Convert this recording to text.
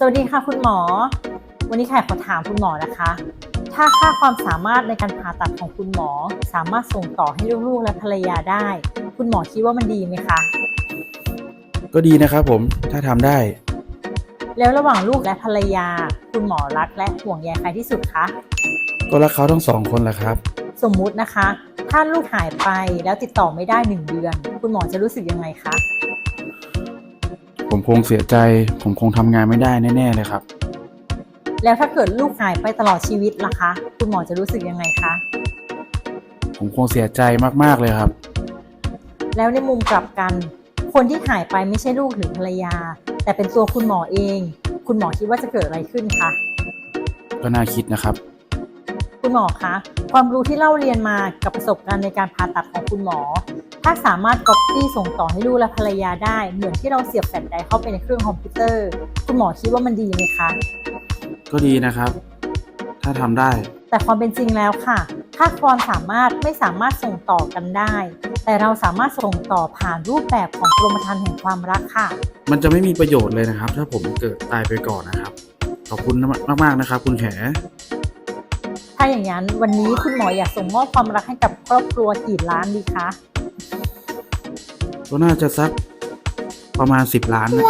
สวัสดีค่ะคุณหมอ วันนี้แขกขอถามคุณหมอนะคะ ถ้าค่าความสามารถในการผ่าตัดของคุณหมอ สามารถส่งต่อให้ลูกๆและภรรยาได้ คุณหมอคิดว่ามันดีไหมคะ ก็ดีนะครับผมถ้าทำได้ แล้วระหว่างลูกและภรรยา คุณหมอรักและห่วงใยใครที่สุดคะ ก็รักเขาทั้งสองคนแหละครับ สมมุตินะคะ ถ้าลูกหายไปแล้วติดต่อไม่ได้หนึ่งเดือน คุณหมอจะรู้สึกยังไงคะ ผมคงเสียใจ ผมคงทำงานไม่ได้แน่ๆเลยครับ แล้วถ้าเกิดลูกหายไปตลอดชีวิตล่ะคะ คุณหมอจะรู้สึกยังไงคะ ผมคงเสียใจมากๆเลยครับ แล้วในมุมกลับกัน คนที่หายไปไม่ใช่ลูกหรือภรรยา แต่เป็นตัวคุณหมอเอง คุณหมอคิดว่าจะเกิดอะไรขึ้นคะ ก็น่าคิดนะครับ คุณหมอคะ ความรู้ที่เล่าเรียนมากับประสบการณ์ในการผ่าตัดของคุณหมอ ถ้าสามารถก๊อปปี้ส่งต่อให้ลูกและภรรยาได้ เหมือนที่เราเสียบแฟลชไดร์เข้าไปในเครื่องคอมพิวเตอร์ คุณหมอคิดว่ามันดีไหมคะ ก็ดีนะครับ ถ้าทำได้ แต่ความเป็นจริงแล้วค่ะ ถ้าความสามารถไม่สามารถส่งต่อกันได้ แต่เราสามารถส่งต่อผ่านรูปแบบของกรมธรรม์แห่งความรักค่ะ มันจะไม่มีประโยชน์เลยนะครับ ถ้าผมเกิดตายไปก่อนนะครับ ขอบคุณมากๆนะครับ คุณแข ถ้าอย่างนั้นวันนี้คุณหมออยากส่งมอบความรักให้กับครอบครัวกี่ล้านดีคะ ก็น่าจะสักประมาณ 10 ล้านนะ